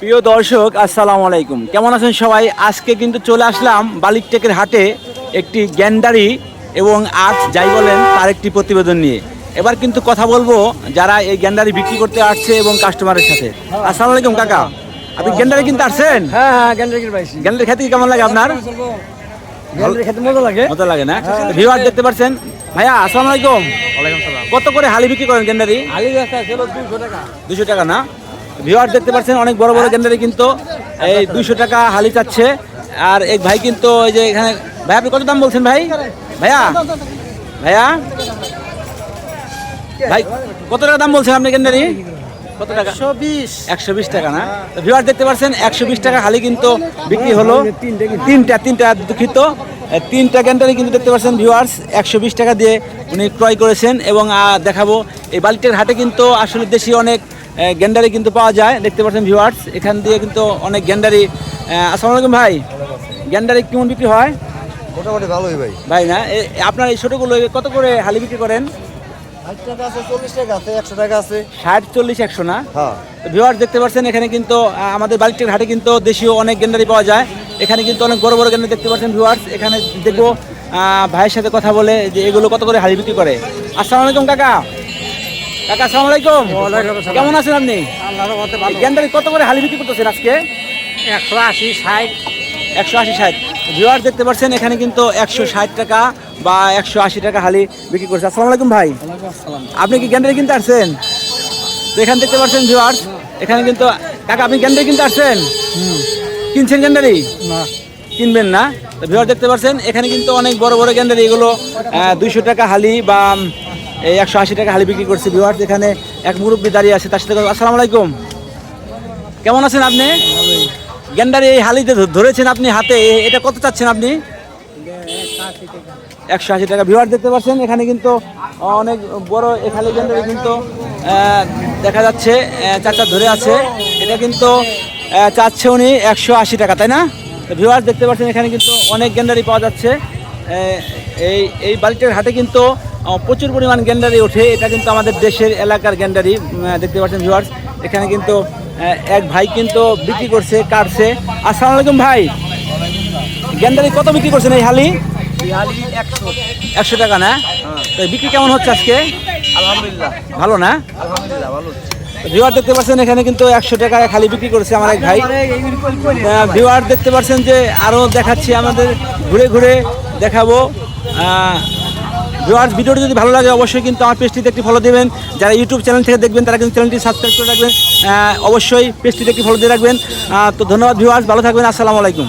প্রিয় দর্শক আসসালামু আলাইকুম। কেমন আছেন সবাই? আজকে কিন্তু চলে আসলাম বালিকটেকের হাটে একটি গ্যান্ডারি এবং আর্ট যাই বলেন তার একটি প্রতিবেদন নিয়ে। এবার কিন্তু কথা বলব যারা এই গ্যান্ডারি বিক্রি করতে আসছে এবং কাস্টমারের সাথে। আসসালামু আলাইকুম কাকা। আপনি গ্যান্ডারি কিনতে আসছেন? হ্যাঁ হ্যাঁ গ্যান্ডার পাইছি গ্যান্ডারি খেতে কি কেমন লাগে আপনার? গ্যান্ডার খেতে মজা লাগে। মতো লাগে। না? ভিউয়ার দেখতে পাচ্ছেন। ভাইয়া আসসালামু আলাইকুম। ওয়ালাইকুম সালাম। কত করে হালি বিক্রি করেন গ্যান্ডারি? ছিল দুশো টাকা। দুশো টাকা না? ভিউয়ার দেখতে পাচ্ছেন অনেক বড় বড় গ্যান্ডারি কিন্তু এই দুশো টাকা হালি চাচ্ছে। আর এক ভাই কিন্তু ওই যে এখানে ভাই আপনি কত দাম বলছেন ভাই? ভাইয়া? ভাইয়া? ভাই কত টাকা দাম বলছেন আপনি কত টাকা? একশো বিশ। টাকা না? ভিউয়ার দেখতে পাচ্ছেন একশো বিশ টাকা হালি কিন্তু বিক্রি হলো। তিনটে তিনটা দুঃখিত। তিনটা কিন্তু দেখতে পাচ্ছেন ভিউয়ার্স একশো বিশ টাকা দিয়ে উনি ক্রয় করেছেন এবং দেখাবো। এই বালিটের হাটে কিন্তু আসলে দেশি অনেক এ, গ্যান্ডারি কিন্তু পাওয়া যায় দেখতে পাচ্ছেন ভিউয়ার্স এখান দিয়ে কিন্তু অনেক গ্যান্ডারি। আহ, আসসালামু আলাইকুম ভাই। গ্যান্ডারি কেমন বিক্রি হয়? মোটামুটি ভালোই ভাই। ভাই না আপনার এই ছোটোগুলো কত করে হালি বিক্রি করেন? ষাট আছে চল্লিশ টাকা আছে একশো না? হ্যাঁ। দেখতে পাচ্ছেন এখানে কিন্তু আমাদের বালিকটির হাটে কিন্তু দেশীয় অনেক গেন্ডারি পাওয়া যায়। এখানে কিন্তু অনেক বড় বড় গেন্ডারি দেখতে পাচ্ছেন ভিউয়ার্স এখানে দেখব ভাইয়ের সাথে কথা বলে যে এগুলো কত করে বিক্রি করে। আসসালামু আলাইকুম কাকা। কাকা আসসালামু আলাইকুম। কেমন আছেন আপনি? গেন্ডারি কত করে হালি বিক্রি করতেছেন আজকে? একশো আশি ষাট। একশো আশি ষাট। ভিউয়ার দেখতে পাচ্ছেন এখানে কিন্তু একশো ষাট টাকা বা একশো আশি টাকা হালি বিক্রি করছে। আসসালামু আলাইকুম ভাই। আপনি কি গ্যান্ডারি কিনতে আসছেন? তো এখানে দেখতে পাচ্ছেন ভিউয়ার্স এখানে কিন্তু কাকা আপনি গ্যান্ডারি কিনতে আসছেন? কিনছেন গ্যান্ডারি না। কিনবেন না। তো ভিউয়ার দেখতে পাচ্ছেন এখানে কিন্তু অনেক বড় বড় গ্যান্ডারি এগুলো দুইশো টাকা হালি বা এই একশো আশি টাকা হালি বিক্রি করছে ভিউয়ার্স এখানে এক মুরব্বী দাঁড়িয়ে আছে, তার সাথে আসসালামু আলাইকুম। কেমন আছেন আপনি? গ্যান্ডারি এই হালিতে ধরেছেন আপনি হাতে এটা কত চাচ্ছেন আপনি? একশো আশি টাকা। ভিউয়ার দেখতে পাচ্ছেন, এখানে কিন্তু অনেক বড় এখানে গ্যান্ডারি কিন্তু দেখা যাচ্ছে চাচা ধরে আছে। এটা কিন্তু চাচ্ছে উনি একশো আশি টাকা, তাই না? ভিউয়ার দেখতে পাচ্ছেন, এখানে কিন্তু অনেক গ্যান্ডারি পাওয়া যাচ্ছে। এই এই বালিটার হাটে কিন্তু প্রচুর পরিমাণ গ্যান্ডারি ওঠে। এটা কিন্তু আমাদের দেশের এলাকার গ্যান্ডারি দেখতে পাচ্ছেন ভিউয়ার্স এখানে কিন্তু এক ভাই কিন্তু বিক্রি করছে কাটছে। আসসালামু আলাইকুম ভাই। গ্যান্ডারি কত বিক্রি করছেন এই হালি? একশো টাকা না? তো বিক্রি কেমন হচ্ছে আজকে? আলহামদুলিল্লাহ। ভালো না? আলহামদুলিল্লাহ ভালো ভিউয়ার দেখতে পাচ্ছেন এখানে কিন্তু একশো টাকা খালি বিক্রি করেছে আমার এক ভাই। ভিউয়ার দেখতে পাচ্ছেন যে আরও দেখাচ্ছি আমাদের ঘুরে ঘুরে দেখাবো। ভিউয়ার্স, ভিডিওটি যদি ভালো লাগে, অবশ্যই কিন্তু আমার পেজটিতে একটি ফলো দেবেন। যারা ইউটিউব চ্যানেল থেকে দেখবেন, তারা কিন্তু চ্যানেলটি সাবস্ক্রাইব করে রাখবেন। অবশ্যই পেজটিতে একটি ফলো দিয়ে রাখবেন। তো ধন্যবাদ ভিউয়ার্স, ভালো থাকবেন, আসসালামু আলাইকুম।